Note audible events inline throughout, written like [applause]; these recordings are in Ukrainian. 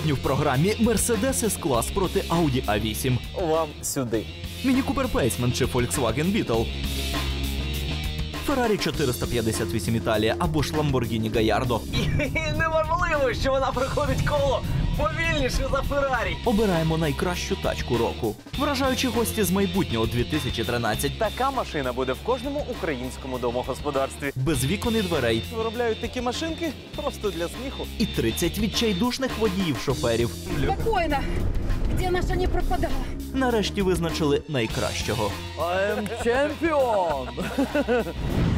Сьогодні в програмі Mercedes S-клас проти Audi A8, Вам сюди. Міні Купер Пейсмен чи Volkswagen Beetle, Феррарі 458 Італія або ж Lamborghini Gallardo. І неможливо, що вона проходить коло повільніше за Феррарі. Обираємо найкращу тачку року. Вражаючі гості з майбутнього 2013 Така машина буде в кожному українському домогосподарстві. без вікон і дверей Виробляють такі машинки просто для сміху. і 30 відчайдушних водіїв-шоферів. Спокойно. Где наша не пропадала? Нарешті визначили найкращого. I am champion! [laughs]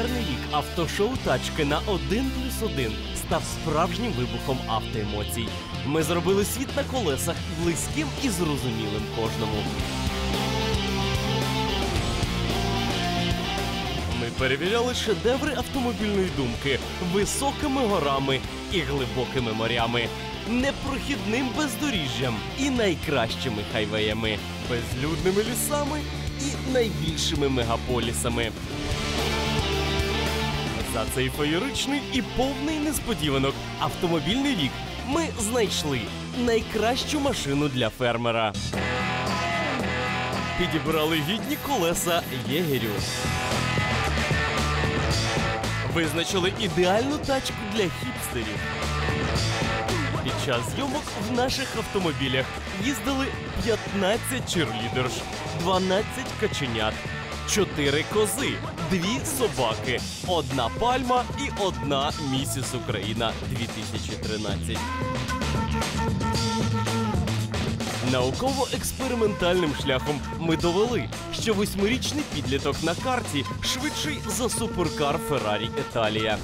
Прем'єрний рік автошоу тачки на 1 плюс 1 став справжнім вибухом автоемоцій. Ми зробили світ на колесах близьким і зрозумілим кожному. Ми перевіряли шедеври автомобільної думки високими горами і глибокими морями, непрохідним бездоріжжям і найкращими хайвеями, безлюдними лісами і найбільшими мегаполісами. За цей феєричний і повний несподіванок автомобільний рік ми знайшли найкращу машину для фермера. Підібрали гідні колеса єгерю. Визначили ідеальну тачку для хіпстерів. Під час зйомок в наших автомобілях їздили 15 черлідерш, 12 каченят, 4 кози, 2 собаки, одна пальма і одна місіс Україна 2013. Науково-експериментальним шляхом ми довели, що восьмирічний підліток на карті швидший за суперкар Феррарі Італія.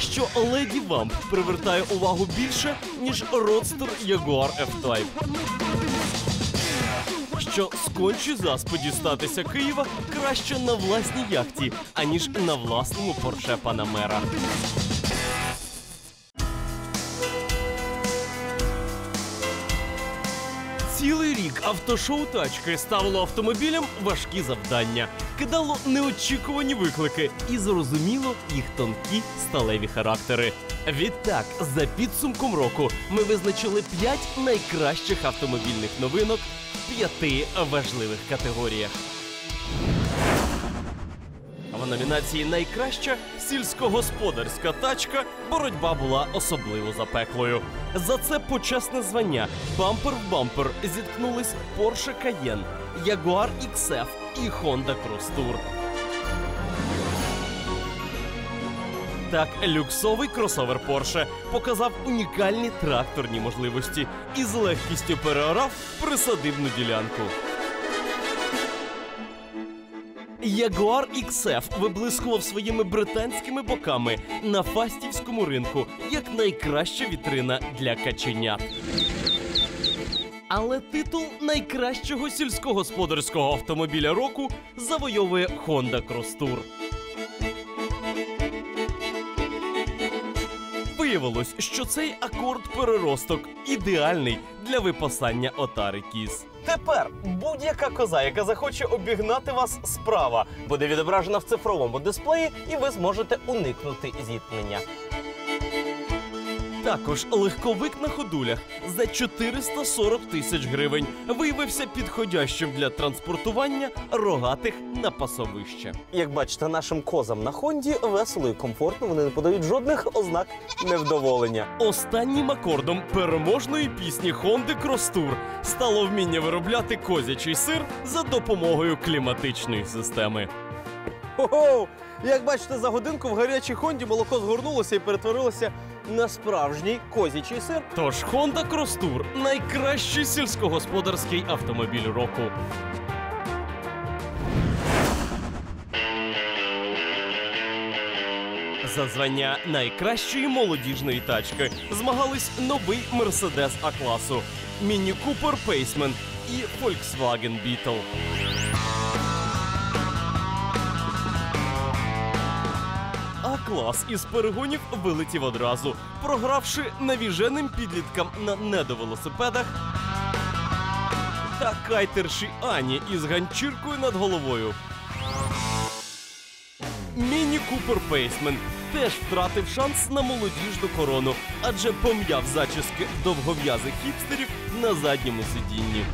Що леді Вамп привертає увагу більше, ніж родстер Jaguar F-Type. Що скончі засподі статися Києва краще на власній яхті, аніж на власному Порше Панамера. Цілий рік автошоу тачки ставило автомобілям важкі завдання, кидало неочікувані виклики і зрозуміло їх тонкі сталеві характери. Відтак, за підсумком року, ми визначили 5 найкращих автомобільних новинок в п'яти важливих категоріях. В номінації Найкраща сільськогосподарська тачка боротьба була особливо запеклою. За це почесне звання бампер в бампер зіткнулись Porsche Cayenne, Jaguar XF і Honda Cross Tour. Так, люксовий кросовер Porsche показав унікальні тракторні можливості і з легкістю переорав присадибну ділянку. Jaguar XF виблискував своїми британськими боками на фастівському ринку як найкраща вітрина для каченят. Але титул найкращого сільськогосподарського автомобіля року завойовує Honda Cross Tour. Виявилось, що цей акорд переросток ідеальний для випасання отари кіз. Тепер будь-яка коза, яка захоче обігнати вас справа, буде відображена в цифровому дисплеї, і ви зможете уникнути зіткнення. Також легковик на ходулях за 440 тисяч гривень виявився підходящим для транспортування рогатих на пасовище. Як бачите, нашим козам на Хонді весело і комфортно, вони не подають жодних ознак невдоволення. Останнім акордом переможної пісні Хонди Кростур стало вміння виробляти козячий сир за допомогою кліматичної системи. Ого! Як бачите, за годинку в гарячій Хонді молоко згорнулося і перетворилося на справжній козячий сир. Тож Honda Cross найкращий сільськогосподарський автомобіль року. За звання найкращої молодіжної тачки змагались новий Mercedes А-класу, Міні Купер Paceman і Volkswagen Beetle. А-клас із перегонів вилетів одразу, програвши навіженим підліткам на недовелосипедах та кайтерші Ані із ганчіркою над головою. Міні Купер Пейсмен теж втратив шанс на молодіжну корону, адже пом'яв зачіски довгов'язих хіпстерів на задньому сидінні.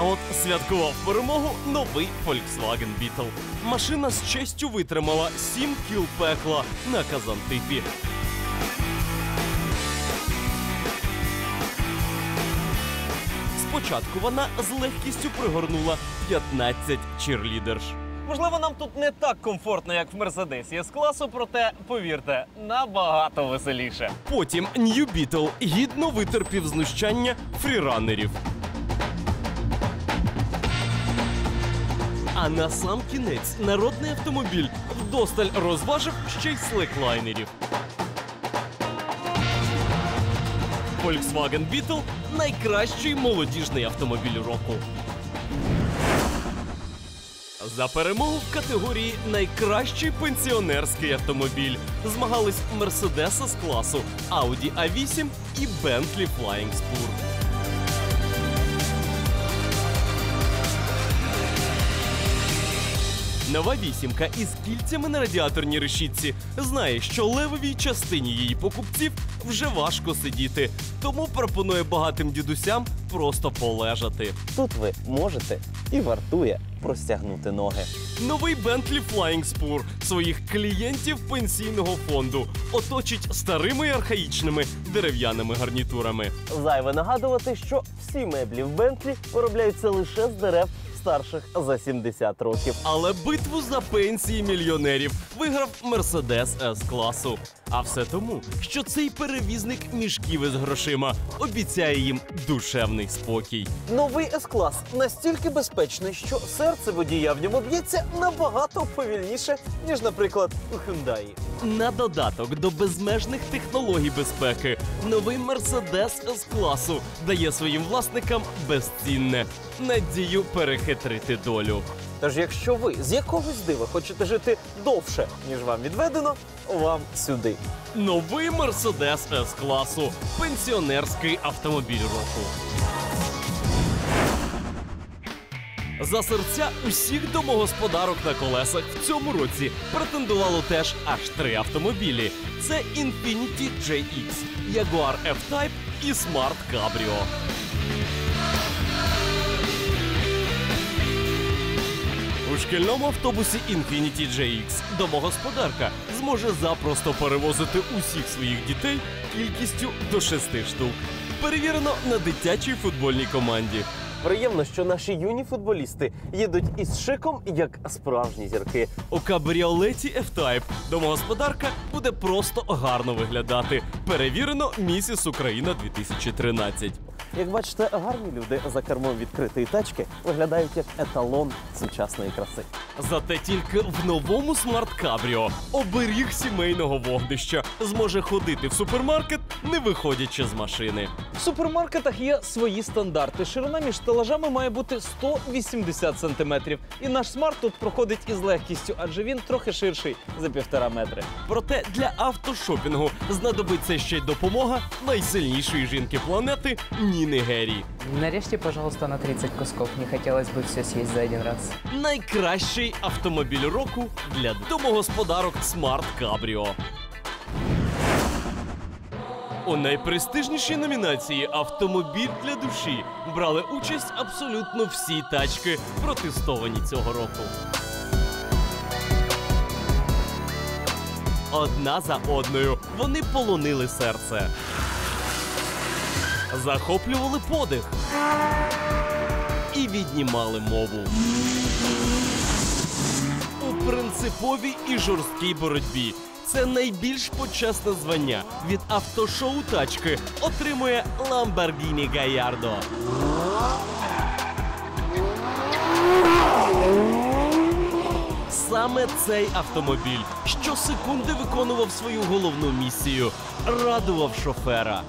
А от святкував перемогу новий Volkswagen Beetle. Машина з честю витримала 7 кіл пекла на казантипі. Спочатку вона з легкістю пригорнула 15 чірлідерш. Можливо, нам тут не так комфортно, як в Мерседесі з класу, проте повірте, набагато веселіше. Потім New Beetle гідно витерпів знущання фріранерів. А на сам кінець народний автомобіль вдосталь розважив ще й слеклайнерів. Volkswagen Beetle – найкращий молодіжний автомобіль року. За перемогу в категорії Найкращий пенсіонерський автомобіль змагались Mercedes з класу, Audi A8 і Bentley Flying Spur. Нова вісімка із кільцями на радіаторній решітці знає, що левовій частині її покупців вже важко сидіти, тому пропонує багатим дідусям просто полежати. Тут ви можете і вартує простягнути ноги. Новий Bentley Flying Spur своїх клієнтів пенсійного фонду оточить старими і архаїчними дерев'яними гарнітурами. Зайве нагадувати, що всі меблі в Бентлі виробляються лише з дерев старших за 70 років. Але битву за пенсії мільйонерів виграв Мерседес с класу. А все тому, що цей перевізник мішків із грошима обіцяє їм душевний спокій. Новий С-клас настільки безпечний, що серце водія в ньому б'ється набагато повільніше, ніж, наприклад, у Hyundai. На додаток до безмежних технологій безпеки, новий Мерседес с класу дає своїм власникам безцінне надію перехитрити долю. Тож, якщо ви з якогось дива хочете жити довше, ніж вам відведено, вам сюди. Новий Мерседес с класу пенсіонерський автомобіль року. За серця усіх домогосподарок на колесах в цьому році претендувало теж аж три автомобілі: це Infiniti JX, Jaguar F-Type і Smart Cabrio. У шкільному автобусі Infiniti JX домогосподарка зможе запросто перевозити усіх своїх дітей кількістю до шести штук. Перевірено на дитячій футбольній команді. Приємно, що наші юні футболісти їдуть із шиком, як справжні зірки. У кабріолеті F-Type домогосподарка буде просто гарно виглядати. Перевірено місіс Україна 2013. Як бачите, гарні люди за кермом відкритої тачки виглядають як еталон сучасної краси. Зате тільки в новому смарт-кабріо оберіг сімейного вогнища зможе ходити в супермаркет, не виходячи з машини. В супермаркетах є свої стандарти. Ширина між стелажами має бути 180 сантиметрів. І наш смарт тут проходить із легкістю, адже він трохи ширший за півтора метри. Проте для автошопінгу знадобиться ще й допомога найсильнішої жінки планети Ніни Геррі. Нарежьте, пожалуйста, на 30 кусков. Не хотелось бы все съесть за один раз. Найкращий автомобіль року для домогосподарок Smart Cabrio. У найпрестижнішій номінації Автомобіль для душі брали участь абсолютно всі тачки, протестовані цього року. Одна за одною вони полонили серце. Захоплювали подих і віднімали мову. У принциповій і жорсткій боротьбі це найбільш почесне звання від автошоу тачки отримує Lamborghini Gallardo. Саме цей автомобіль щосекунди виконував свою головну місію радував шофера.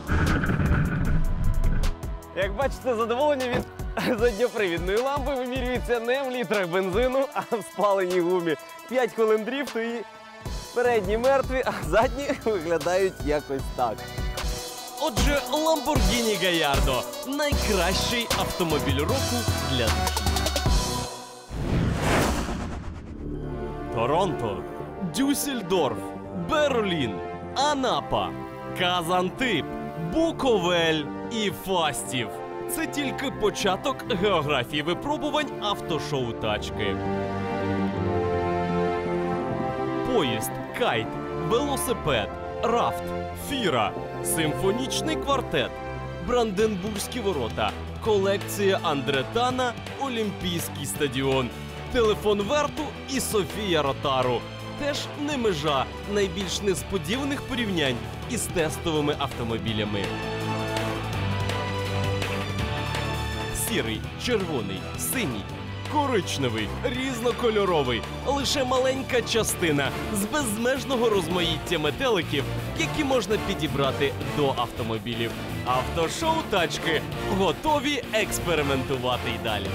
Як бачите, задоволення від [laughs] задньопривідної лампи вимірюється не в літрах бензину, а в спаленій гумі. 5 хвилин дріфту і передні мертві, а задні [laughs] виглядають якось так. Отже, Lamborghini Gallardo – найкращий автомобіль року для душі. Торонто, Дюссельдорф, Берлін, Анапа, Казантип, Буковель і Фастів. Це тільки початок географії випробувань автошоу тачки. Поїзд, кайт, велосипед, рафт, фіра, симфонічний квартет, Бранденбурзькі ворота, колекція Андретана, Олімпійський стадіон, телефон Верту і Софія Ротару. Теж не межа найбільш несподіваних порівнянь із тестовими автомобілями. Сірий, червоний, синій, коричневий, різнокольоровий. Лише маленька частина з безмежного розмаїття метеликів, які можна підібрати до автомобілів. Автошоу тачки готові експериментувати й далі.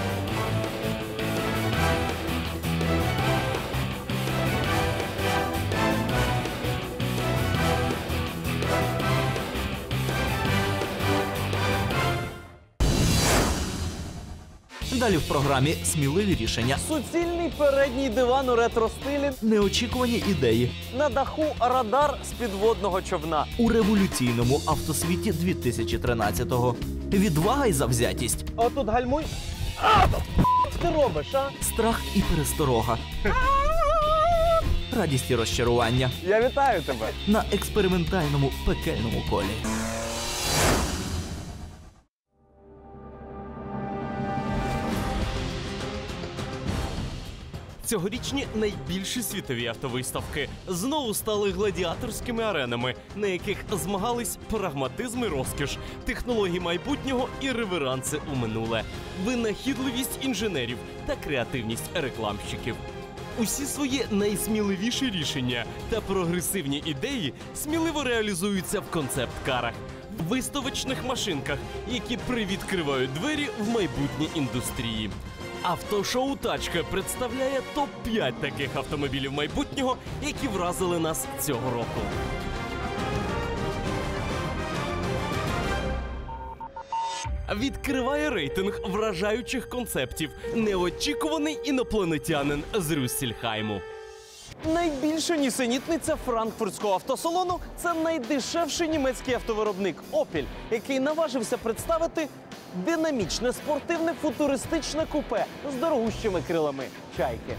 Далі в програмі сміливі рішення, Суцільний передній диван у ретро-стилі. неочікувані ідеї На даху радар з підводного човна. у революційному автосвіті 2013-го. Відвага й завзятість, А тут гальмуй. А, ти робиш, а? страх і пересторога. Радість і розчарування Я вітаю тебе. на експериментальному пекельному колі. Цьогорічні найбільші світові автовиставки знову стали гладіаторськими аренами, на яких змагались прагматизм і розкіш, технології майбутнього і реверанси у минуле, винахідливість інженерів та креативність рекламщиків. Усі свої найсміливіші рішення та прогресивні ідеї сміливо реалізуються в концепт-карах, виставочних машинках, які привідкривають двері в майбутнє індустрії. Автошоу Тачка представляє топ-5 таких автомобілів майбутнього, які вразили нас цього року. Відкриває рейтинг вражаючих концептів неочікуваний інопланетянин з Рюссельхайму. Найбільша нісенітниця франкфуртського автосалону це найдешевший німецький автовиробник Opel, який наважився представити динамічне спортивне футуристичне купе з дорогущими крилами чайки.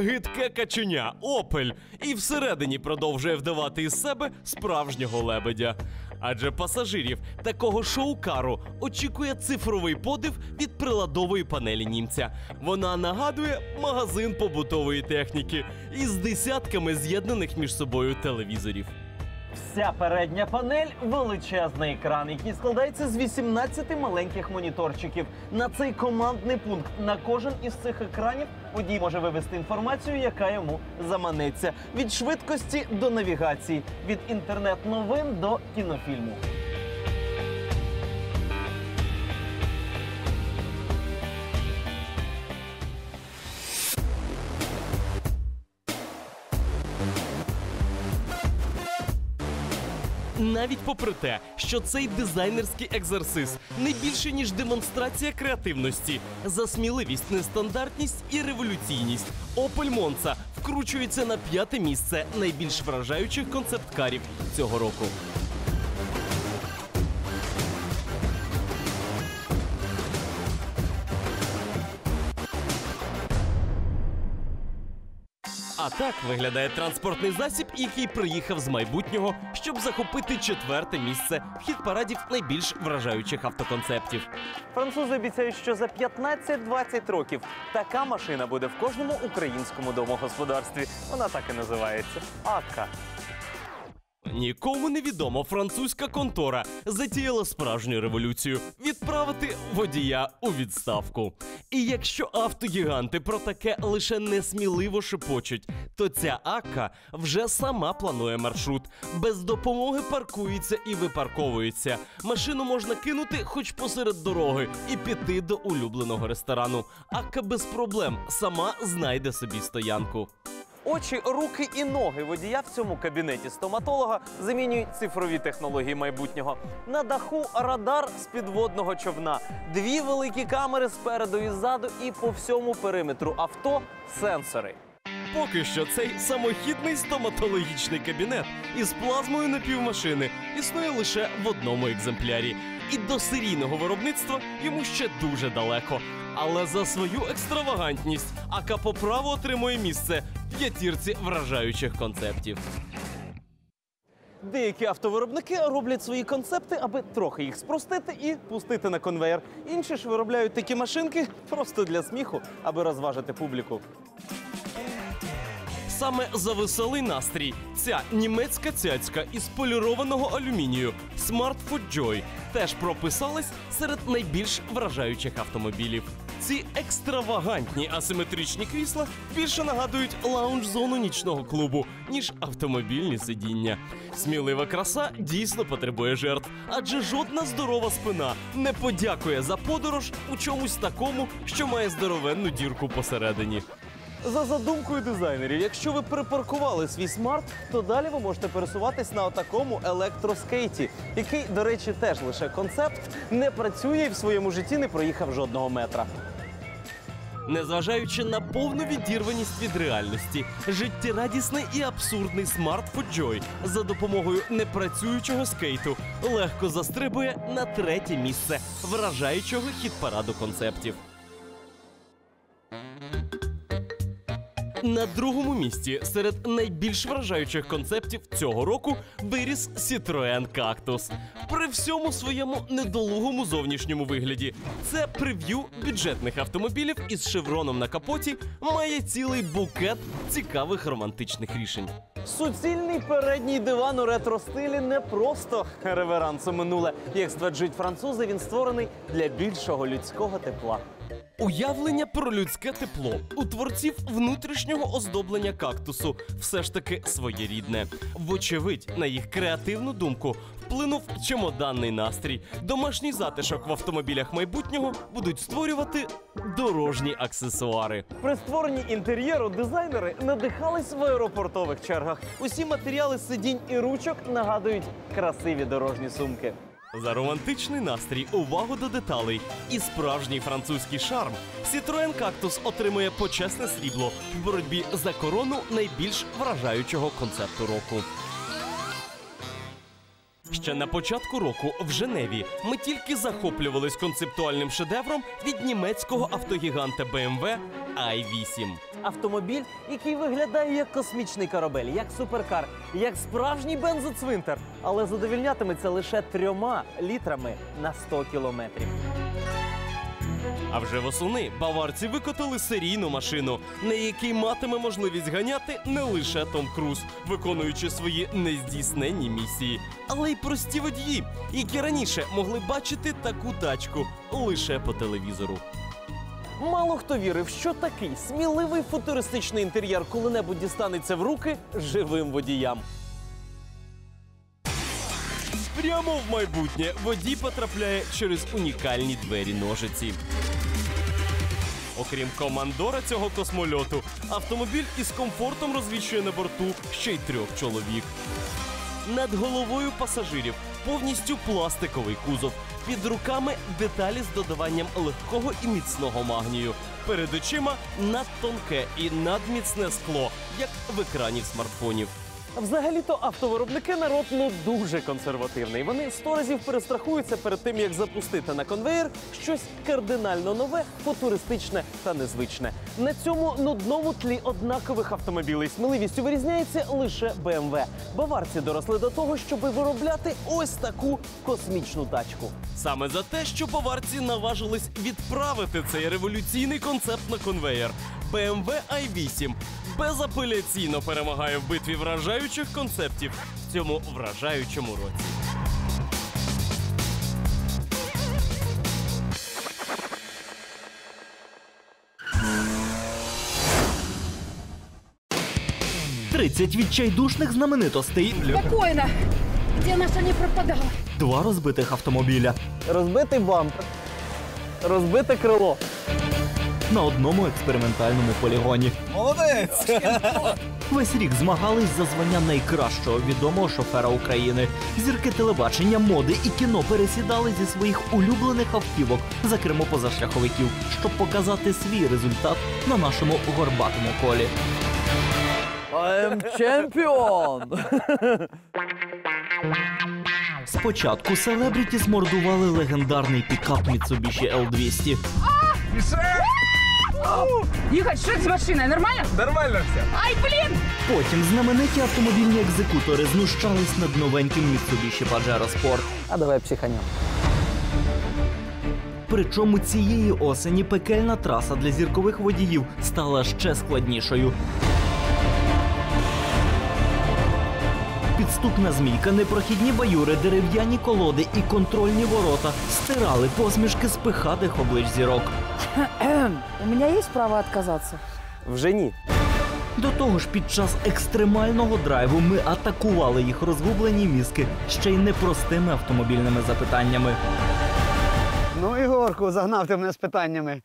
Гидке каченя Опель і всередині продовжує вдавати із себе справжнього лебедя. Адже пасажирів такого шоу-кару очікує цифровий подив від приладової панелі німця. Вона нагадує магазин побутової техніки із десятками з'єднаних між собою телевізорів. Вся передня панель величезний екран, який складається з 18 маленьких моніторчиків. На цей командний пункт на кожен із цих екранів водій може вивести інформацію, яка йому заманеться від швидкості до навігації, від інтернет-новин до кінофільму. Навіть попри те, що цей дизайнерський екзерсис не більше ніж демонстрація креативності, за сміливість, нестандартність і революційність. Опель Монца вкручується на п'яте місце найбільш вражаючих концепткарів цього року. А так виглядає транспортний засіб, який приїхав з майбутнього, щоб захопити четверте місце в хіт парадів найбільш вражаючих автоконцептів. Французи обіцяють, що за 15-20 років така машина буде в кожному українському домогосподарстві. Вона так і називається Ака. Нікому не відомо, французька контора затіяла справжню революцію відправити водія у відставку. І якщо автогіганти про таке лише несміливо шепочуть, то ця Акка вже сама планує маршрут. Без допомоги паркується і випарковується. Машину можна кинути хоч посеред дороги і піти до улюбленого ресторану. Акка без проблем сама знайде собі стоянку. Очі, руки і ноги водія в цьому кабінеті стоматолога замінюють цифрові технології майбутнього. На даху радар з підводного човна, дві великі камери спереду і ззаду, і по всьому периметру авто сенсори. Поки що цей самохідний стоматологічний кабінет із плазмою напівмашини існує лише в одному екземплярі. І до серійного виробництва йому ще дуже далеко. Але за свою екстравагантність АК по праву отримує місце в п'ятірці вражаючих концептів. Деякі автовиробники роблять свої концепти, аби трохи їх спростити і пустити на конвейер. Інші ж виробляють такі машинки просто для сміху, аби розважити публіку. Саме за веселий настрій ця німецька цяцька із полірованого алюмінію Smart Joy теж прописалась серед найбільш вражаючих автомобілів. Ці екстравагантні асиметричні крісла більше нагадують лаунж-зону нічного клубу, ніж автомобільні сидіння. Смілива краса дійсно потребує жертв, адже жодна здорова спина не подякує за подорож у чомусь такому, що має здоровенну дірку посередині. За задумкою дизайнерів, якщо ви припаркували свій смарт, то далі ви можете пересуватись на отакому електроскейті, який, до речі, теж лише концепт, не працює і в своєму житті не проїхав жодного метра. Незважаючи на повну відірваність від реальності, життєрадісний і абсурдний смарт Joy за допомогою непрацюючого скейту легко застрибує на третє місце вражаючого хіт-параду концептів. На другому місці серед найбільш вражаючих концептів цього року виріс Citroën Cactus. При всьому своєму недолугому зовнішньому вигляді це прев'ю бюджетних автомобілів із шевроном на капоті має цілий букет цікавих романтичних рішень. Суцільний передній диван у ретро-стилі не просто реверанс у минуле. Як стверджують французи, він створений для більшого людського тепла. Уявлення про людське тепло у творців внутрішнього оздоблення кактусу все ж таки своєрідне. Вочевидь, на їх креативну думку вплинув чемоданний настрій. Домашній затишок в автомобілях майбутнього будуть створювати дорожні аксесуари. При створенні інтер'єру дизайнери надихались в аеропортових чергах. Усі матеріали сидінь і ручок нагадують красиві дорожні сумки. За романтичний настрій, увагу до деталей і справжній французький шарм Citroën Cactus отримує почесне срібло в боротьбі за корону найбільш вражаючого концепту року. Ще на початку року в Женеві ми тільки захоплювались концептуальним шедевром від німецького автогіганта BMW i8. Автомобіль, який виглядає як космічний корабель, як суперкар, як справжній бензоцвинтар, але задовільнятиметься лише трьома літрами на 100 кілометрів. А вже восени баварці викотили серійну машину, на якій матиме можливість ганяти не лише Том Круз, виконуючи свої нездійсненні місії, але й прості водії, які раніше могли бачити таку тачку лише по телевізору. Мало хто вірив, що такий сміливий футуристичний інтер'єр коли-небудь дістанеться в руки живим водіям. Прямо в майбутнє водій потрапляє через унікальні двері ножиці. Окрім командора цього космольоту, автомобіль із комфортом розвіщує на борту ще й трьох чоловік. Над головою пасажирів повністю пластиковий кузов. Під руками деталі з додаванням легкого і міцного магнію. Перед очима надтонке і надміцне скло, як в екрані смартфонів. Взагалі-то автовиробники народ ну дуже консервативний. Вони сто разів перестрахуються перед тим, як запустити на конвейер щось кардинально нове, футуристичне та незвичне. На цьому нудному тлі однакових автомобілей сміливістю вирізняється лише BMW. Баварці доросли до того, щоб виробляти ось таку космічну тачку. Саме за те, що баварці наважились відправити цей революційний концепт на конвеєр. BMW i8 безапеляційно перемагає в битві вражаючих концептів в цьому вражаючому році. – 30 відчайдушних знаменитостей, Спокойно. Где наша не пропадала? два розбитих автомобіля. Розбитий бампер, розбите крило. На одному експериментальному полігоні. Молодець! Весь рік змагались за звання найкращого відомого шофера України. Зірки телебачення, моди і кіно пересідали зі своїх улюблених автівок за кермо позашляховиків, щоб показати свій результат на нашому горбатому колі. I'm чемпіон! Спочатку селебріті змордували легендарний пікап Mitsubishi L200. Ехать, что это с машиной? Нормально? Нормально все. Ай, блин! Потім знамениті автомобільні екзекутори знущались над новеньким Mitsubishi Pajero Sport. А давай психанем. Причому цієї осені пекельна траса для зіркових водіїв стала ще складнішою. Підступна змійка, непрохідні баюри, дерев'яні колоди і контрольні ворота стирали посмішки з пихатих облич зірок. У мене є право відказатися? Вже ні. До того ж, під час екстремального драйву ми атакували їх розгублені мізки ще й непростими автомобільними запитаннями. Ну, Ігорку, загнав ти мене з питаннями.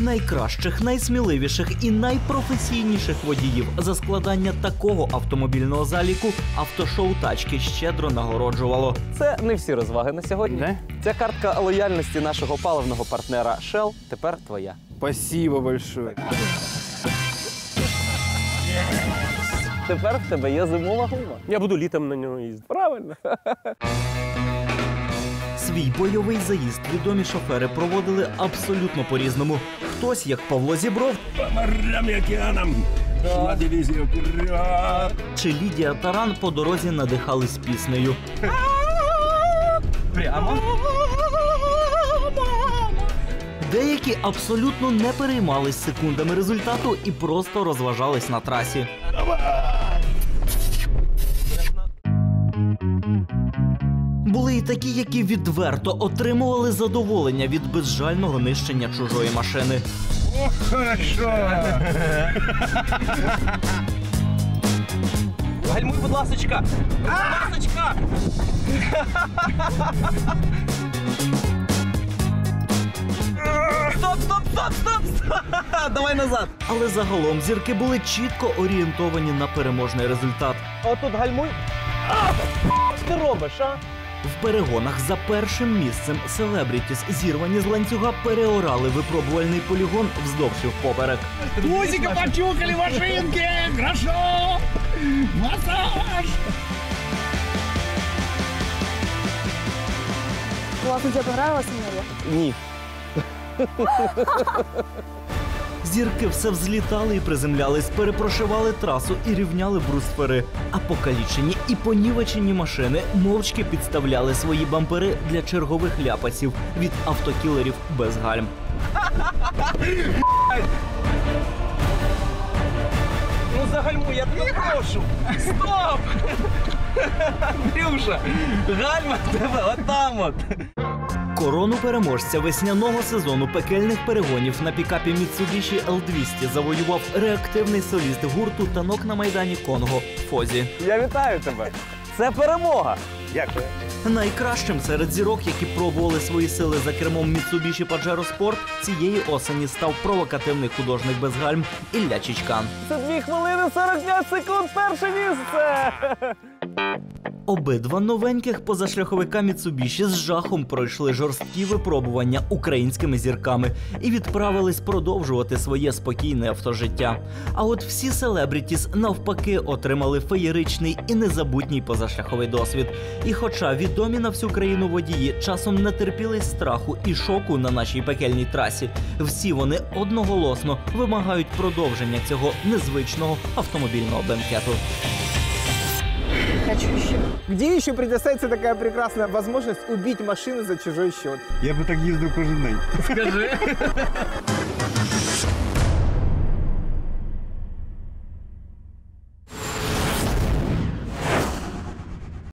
Найкращих, найсміливіших і найпрофесійніших водіїв за складання такого автомобільного заліку автошоу тачки щедро нагороджувало. Це не всі розваги на сьогодні. Ця картка лояльності нашого паливного партнера Shell тепер твоя. Спасибо большое. Тепер в тебе є зимова гума. Я буду літом на нього їздити. Правильно. Свій бойовий заїзд відомі шофери проводили абсолютно по-різному. Хтось, як Павло Зібров Морям і океанам шла дивізія вперед. чи Лідія Таран по дорозі надихались піснею. Прямо? Деякі абсолютно не переймались секундами результату і просто розважались на трасі. Були і такі, які відверто отримували задоволення від безжального нищення чужої машини. Гальмуй, будь ласочка! Будь ласочка! Стоп, стоп, стоп, стоп, стоп! Давай назад! Але загалом зірки були чітко орієнтовані на переможний результат. Отут гальмуй. А! Що ти робиш, а? В перегонах за першим місцем селебрітіс зірвані з ланцюга переорали випробувальний полігон вздовж і впоперек. Музика почухали машинки. Хорошо. Массаж. Классно, тебе понравилось мне? Ні. [laughs] Зірки все взлітали і приземлялись, перепрошивали трасу і рівняли брустфери. А покалічені і понівечені машини мовчки підставляли свої бампери для чергових ляпасів від автокілерів без гальм. [laughs] Ну загальмуй, я тебе прошу. Стоп! [laughs] Андрюша, гальма в тебе отам от. Корону переможця весняного сезону пекельних перегонів на пікапі Mitsubishi L200 завоював реактивний соліст гурту танок на майдані Конго Фозі. Я вітаю тебе. Це перемога. Дякую. Найкращим серед зірок, які пробували свої сили за кермом Mitsubishi Pajero Sport, цієї осені став провокативний художник без гальм Ілля Чичкан. Це 2 хвилини 45 секунд перше місце. Обидва новеньких позашляховика Mitsubishi з жахом пройшли жорсткі випробування українськими зірками і відправились продовжувати своє спокійне автожиття. А от всі селебрітіс навпаки отримали феєричний і незабутній позашляховий досвід. І хоча відомі на всю країну водії часом не терпілись страху і шоку на нашій пекельній трасі, всі вони одноголосно вимагають продовження цього незвичного автомобільного бенкету. Хочу еще. Где еще предоставится такая прекрасная возможность убить машины за чужой счет? Я бы так ездил каждый день. [laughs]